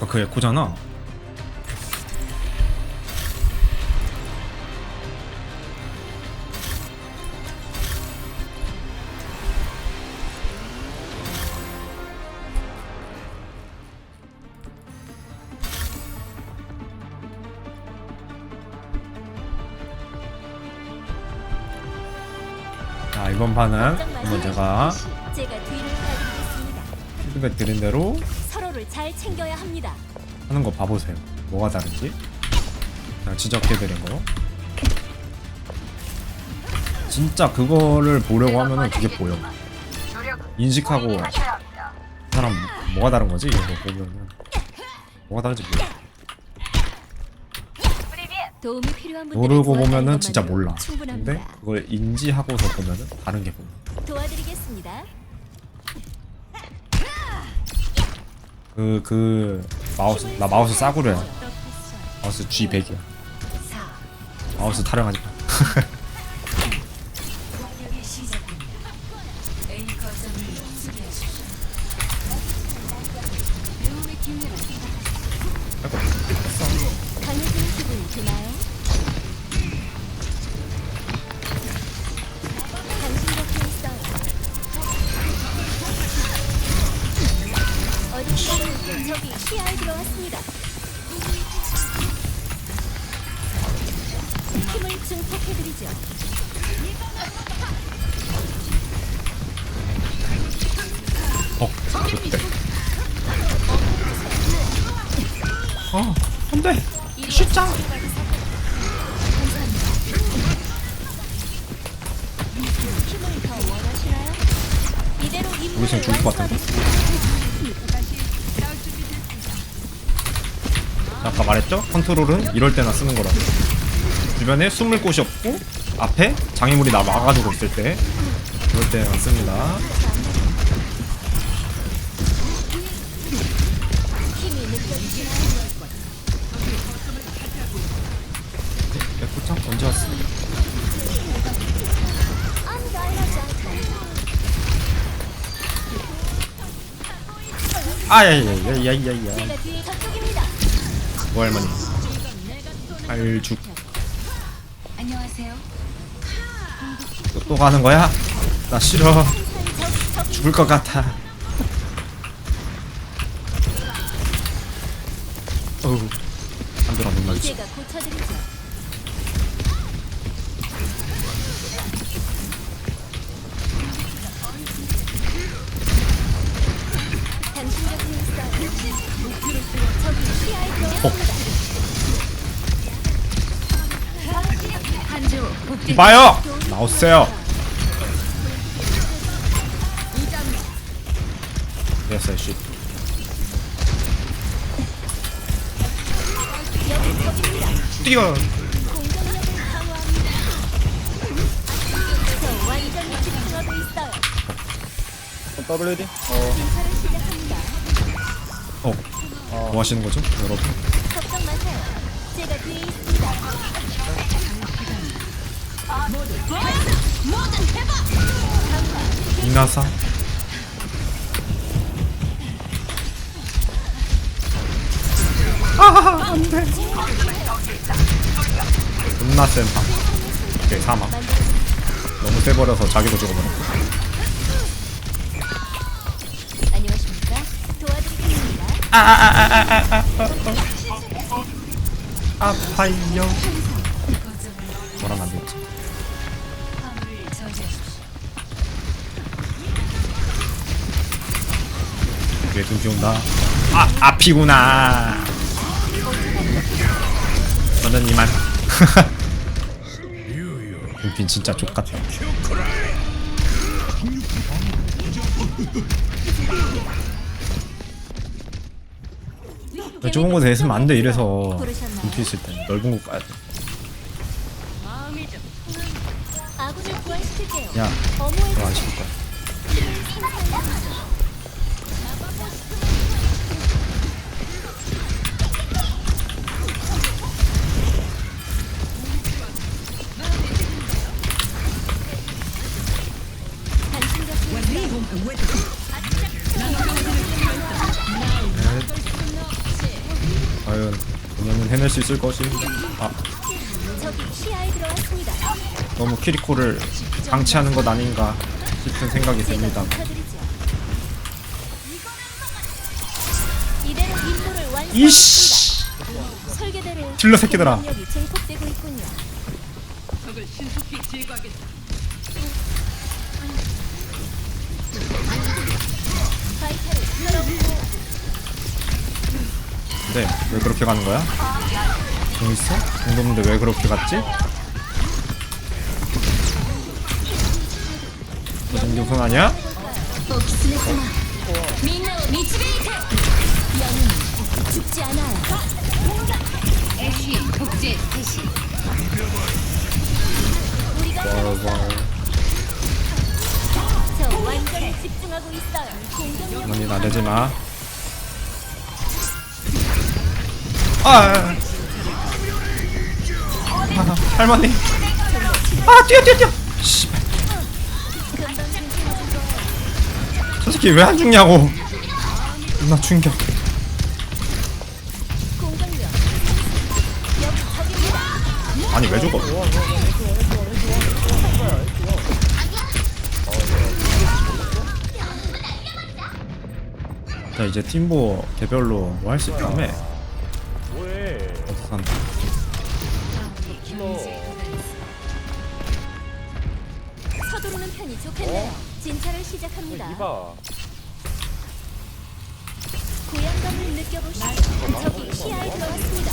아까 그 에코잖아. 자 이번 판은 한번 제가. 피드백 드린 대로 챙겨야 합니다. 하는 거 봐보세요. 뭐가 다른지. 그냥 지적해드린 거. 진짜 그거를 보려고 하면은 그게 보여. 인식하고 사람 뭐가 다른 거지? 이거 보면은 뭐가 다른지 몰라. 도움이 필요한 분들 모르고 보면은 진짜 몰라. 근데 충분합니다. 그걸 인지하고서 보면은 다른 게 보여. 도와드리겠습니다. 그, 그, 마우스, 나 마우스 싸구려야. 마우스 G100이야. 마우스 타령하지 마. 왔습니다. 컨트롤은 이럴 때나 쓰는 거라고. 주변에 숨을 곳이 없고 앞에 장애물이 나 막아주고 있을 때 그럴 때만 씁니다. 느껴지시나요? 에코창 언제 왔어? 아야야야야야야. 제가 뒤에 저쪽입니다. 뭐 할머니? 알죽. 안녕하세요. 또, 또 가는 거야? 나 싫어. 죽을 것 같아. 어우, 봐요! 나오세요! 됐어요, 씨. 뛰어! 진찰을 시작합니다. 어, 뭐 하시는 거죠, 여러분? 이나사? 아, 안 돼. 존나 센 방. 오케이, 사망. 너무 세버려서 자기도 죽어버렸고. 안녕하십니까? 도와드리겠습니다. 아파요. 둥지 온다. 아, 앞이구나. 저는 이만. 눈빛 진짜 족같아. 좋은 곳에 있으면 안 돼 이래서 눈빛 있을 때 넓은 곳 가야 돼. 야, 너안 시킬 거야. 있을 것인가 아. 너무 키리코를 방치하는 것 아닌가 싶은 생각이 듭니다. 이씨 딜러 새끼들아. 근데 왜 그렇게 가는 거야? 돈 있어? 돈 없는데 왜 그렇게 갔지? 너 정기 우승 아니야? 죽지 나대지 마. 아, 아, 아, 할머니. 아, 뛰어, 뛰어, 뛰어. 씨발, 저 새끼 왜 안 죽냐고. 나 충격. 아니 왜 죽어? 자 이제 팀보 개별로 뭐 할 수 있다며 서두르는 편이 좋겠네요. 진찰을 시작합니다. 이봐. 고향감을 느껴보시죠. 적이 시야에 들어왔습니다.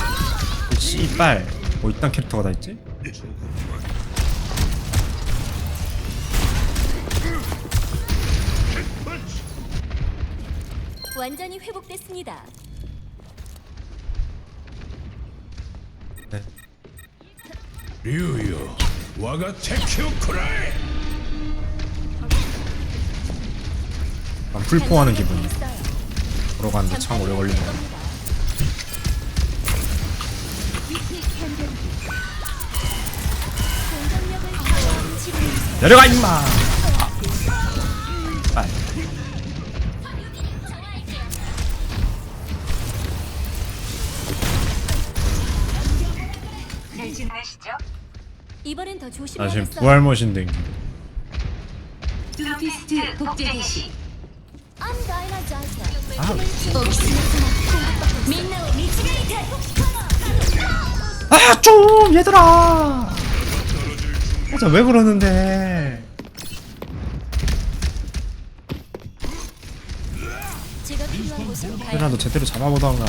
아, 씨발. 뭐 이딴 캐릭터가 다 있지? 완전히 회복됐습니다 류요 와가 테큐 크라이! 난 풀포하는 기분이 걸어가는데 참 오래 걸리네. 내려가 임마! 나 지금 조심해야겠어요. 부활 머신 댕기 두피스트 복제 개시. 아. 아 좀 얘들아 진짜 왜 그러는데 가야 그래도 제대로 잡아보던가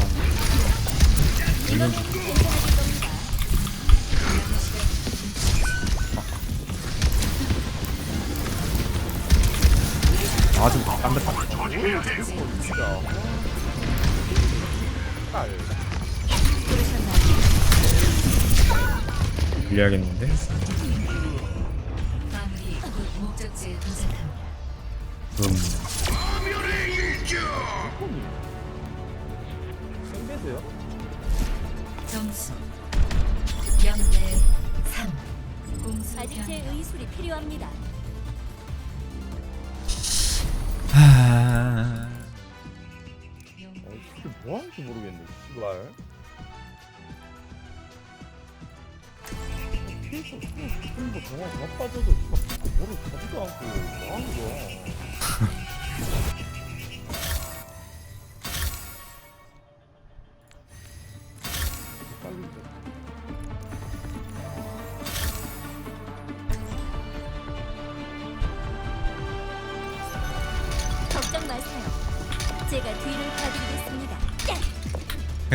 아좀 깜짝아 빌려야겠는데 마무리 곧 목적지에 도착합니다. 음? 점수 0대 3 공수 아직 제 의술이 필요합니다. 하... 어, 이게 뭐 하는지 모르겠네. 씨발. 케이스 스푼도 정말 다 빠져도 씨발 뭐를 가지도 않고 뭐 하는 거야?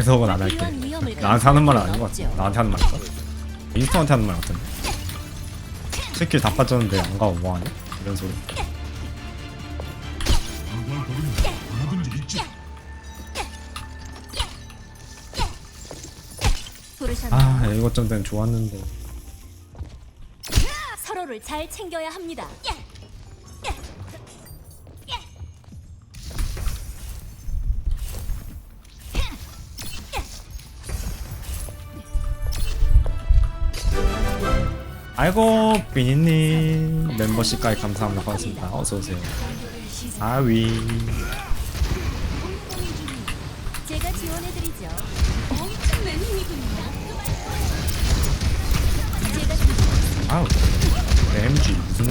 해석은 안 할게 나한테 하는 감수할 아닌 것 같아 나한테 하는 말일까? 인스턴한테 하는 말 같은데 스킬 다 빠졌는데 안 가고 뭐하냐? 이런 소리? 아 이것 좀 때는 좋았는데 서로를 잘 챙겨야 합니다. 아이고 비니님. 멤버십까지 감사합니다. 반갑습니다. 어서오세요. 아위. 제가 지원해드리죠. 엄청난 힘이군요 제가 지원해드리죠. 아우 MG 무슨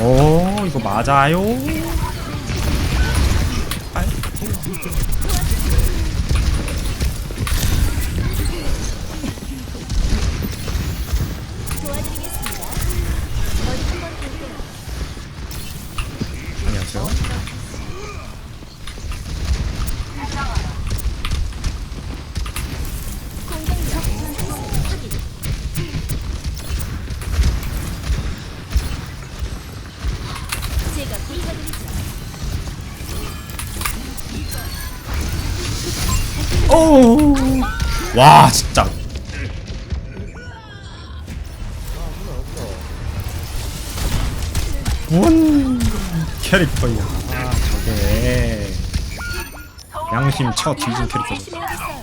오 이거 맞아요? 아이 와 진짜. 뭔 캐릭터야. 아 저게. 양심 쳐 뒤진 캐릭터죠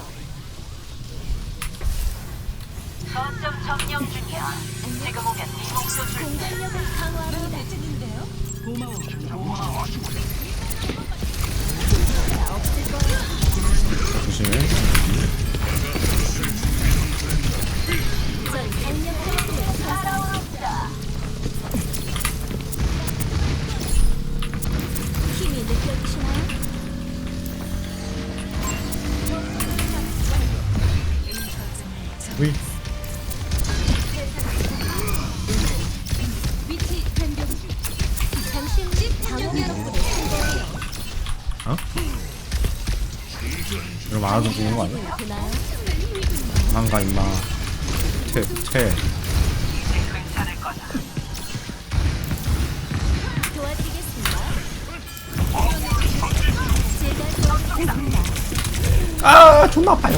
어? 이거 말아도 죽는 거 아니야? 망가 임마 퇴 퇴. 아 존나 아파요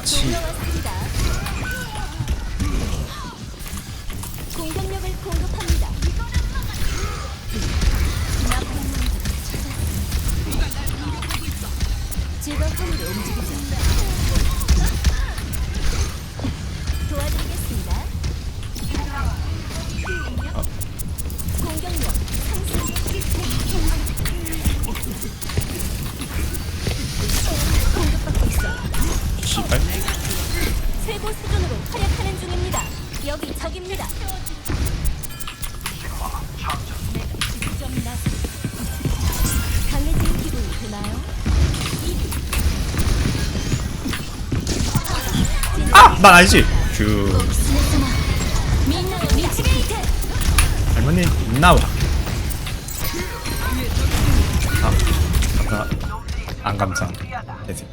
치료 난 알지. 미치게이트 할머니 나와. 아 감사 안 감사 개새끼.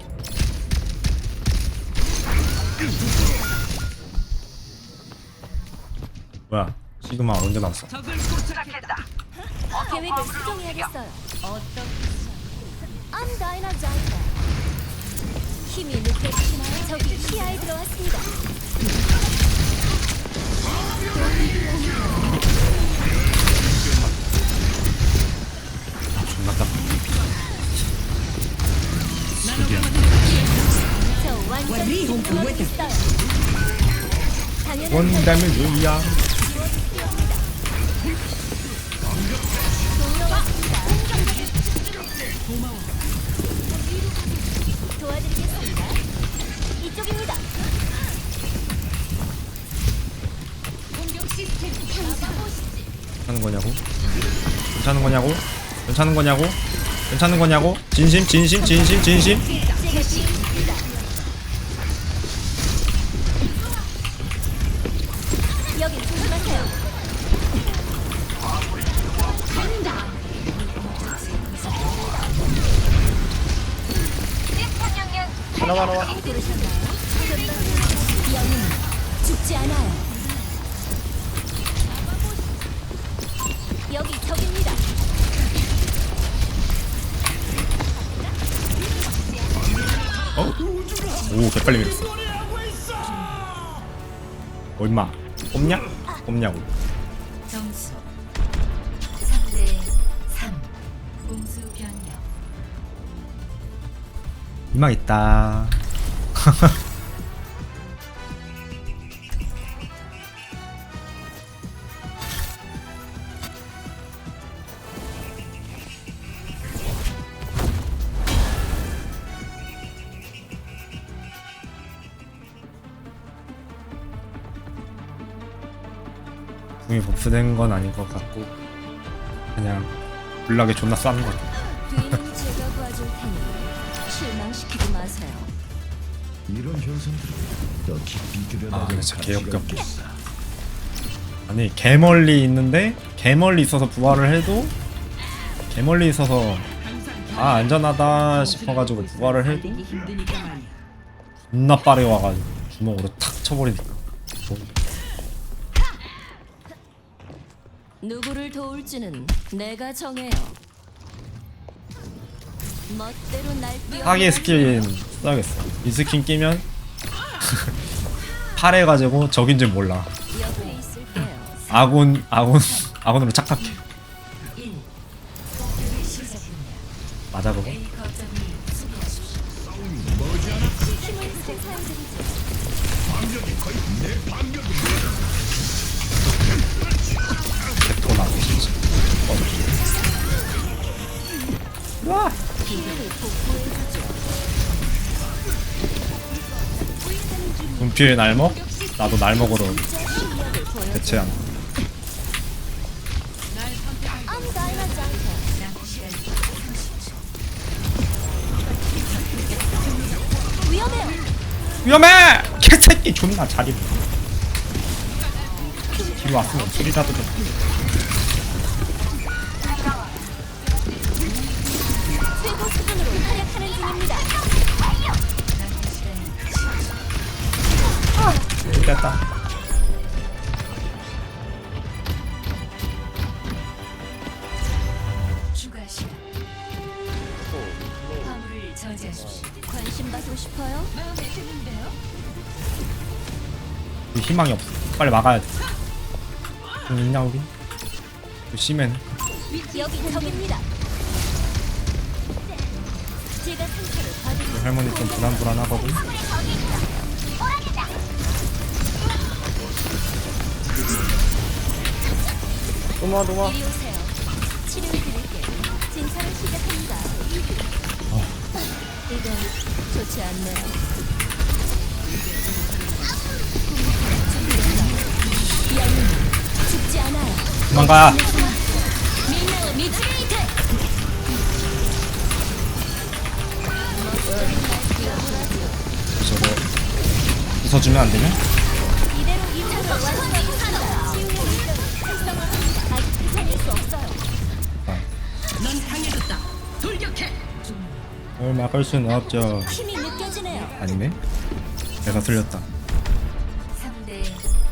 뭐야 시그마 언제 나왔어? 계획을 수정해야겠어요. 어떻게 I'm Dynamite. 힘이 느껴지시나요? 적이 시야에 들어왔습니다. 존나 딱 저 완전히 들어가고 있어요. 당연한 원담을 누이야 도와드리겠습니다. 이쪽입니다. 공격 시스템. 괜찮은 거냐고 괜찮은 거냐고 괜찮은 거냐고 괜찮은 거냐고? 진심 진심 진심 진심 여기 여기 적입니다. 어? 오 개빨리 밀었어. 어 임마. 뽑냐? 뽑냐고. 점수. 3대 3 공수 변경. 희망 있다 궁이 버프된 건 아닌 것 같고 그냥 불나게 존나 싸는 것 같아 뒤는 제가 봐줄 테니 실망시키지 마세요. 이런 현상들은 더 깊이 아, 들여다볼 진짜 가치가. 있겠어. 아니 개 멀리 있는데 개 멀리 있어서 부활을 해도 개 멀리 있어서 아 안전하다 싶어가지고 부활을 해도 존나 빠르게 와가지고 주먹으로 탁 쳐버리니까 누구를 도울지는 내가 정해요. 멋대로 날 뛰어. 스킨 써야겠어 이 스킨 끼면 팔해 가지고 적인지 몰라 옆에 있을게요. 아군 아군 아군으로 착각해 1 공격이 시작됩니다 맞아 그거? 분필 날먹? 나도 날먹으로. 대체한. 위험해! 개새끼 존나 잘 입어 뒤로 왔으면 소리라도 좀 최고 수준으로 활약하는 중입니다. 됐다. 추가 시간 화물을 저지하십시오. 관심 받고 싶어요? 마음에 드는데요? 희망이 없어. 빨리 막아야 돼. 좀 있냐 우리? 또 심해네 여기 적입니다. 제가 상처를 받으려 할머니 좀 불안불안하거든 도마 도마. 이리 오세요. 죽지 않아요. 도망가. 저거 웃어주면 안 되냐? 이대로 완성 뭘 막을 수는 없죠. 힘이 느껴지네요. 아니네? 내가 틀렸다. 3대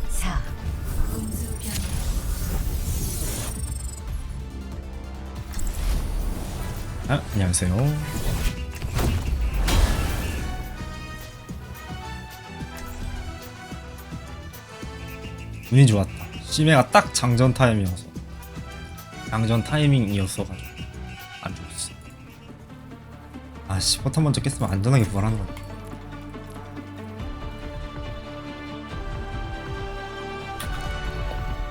4 공수 변경 아, 안녕하세요. 운이 좋았다. 심해가 딱 장전 타임이어서. 장전 타이밍이었어가지고 아씨 포탄 먼저 깼으면 안전하게 부활하는 거야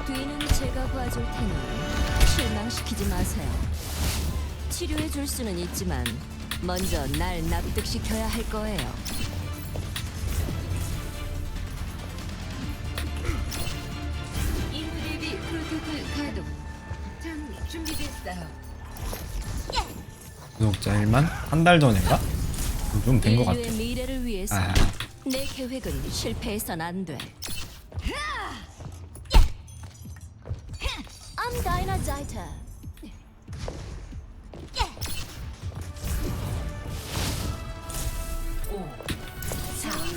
뒤는 제가 봐줄 테니 실망시키지 마세요. 치료해 줄 수는 있지만 먼저 날 납득시켜야 할 거예요. 인프리비 프로토콜 가동 전 준비됐어요 구독자 1만 한 달 전인가? 좀 된 것 같아. 인류의 미래를 위해서 아. 내 계획은 실패해선 안 돼. I'm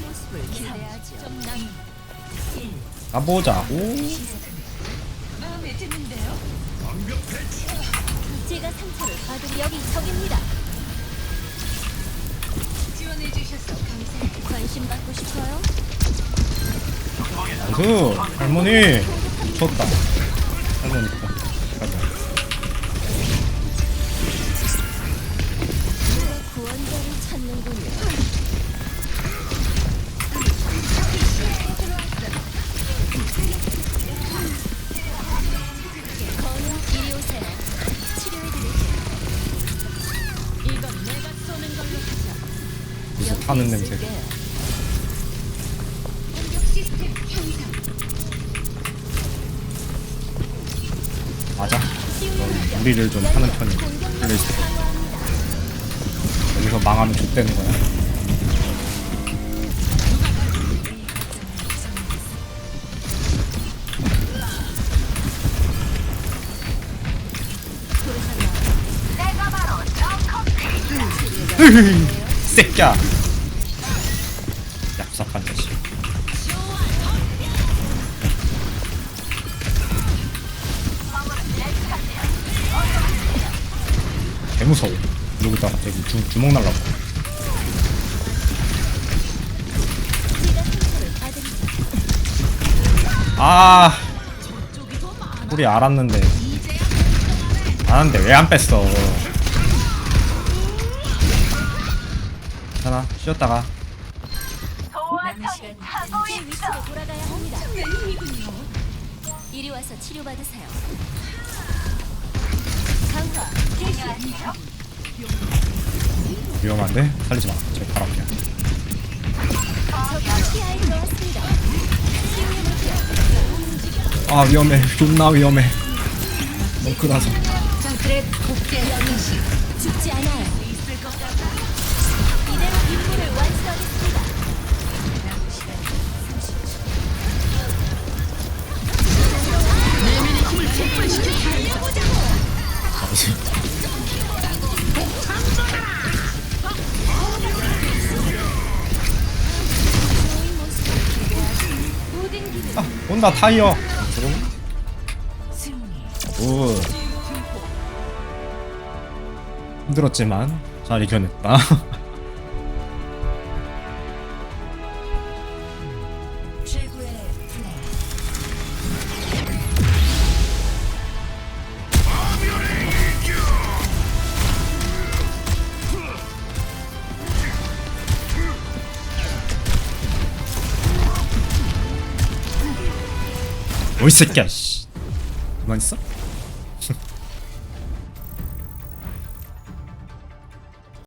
모습을 기대하죠. 남. 가보자고. 마음에 드는데요? 제가 상처를 받은 여기 적입니다. 지원해 주셔서 감사해요. 관심 받고 싶어요? 나이스 할머니 쳤다. 할머니 거. 가 넌 우리를 좀 하는 편이. 플레이스테이션. 강화합니다. 여기서 망하면 족되는 거야. 저 새끼야. 주, 주먹 날라고. 아. 우리 알았는데. 알았는데 왜 안 뺐어? 괜찮아. 쉬었다가. 이리 와서 치료받으세요. 강화 개시. 위험한데? 살리지 마. 제. 치유의 물결. 아 위험해. 존나 위험해. 너무 크다서. 죽지 않아요. 온다 타이어. 오. 힘들었지만 잘 이겨냈다. 어이 새끼야. 씨. 그만 있어?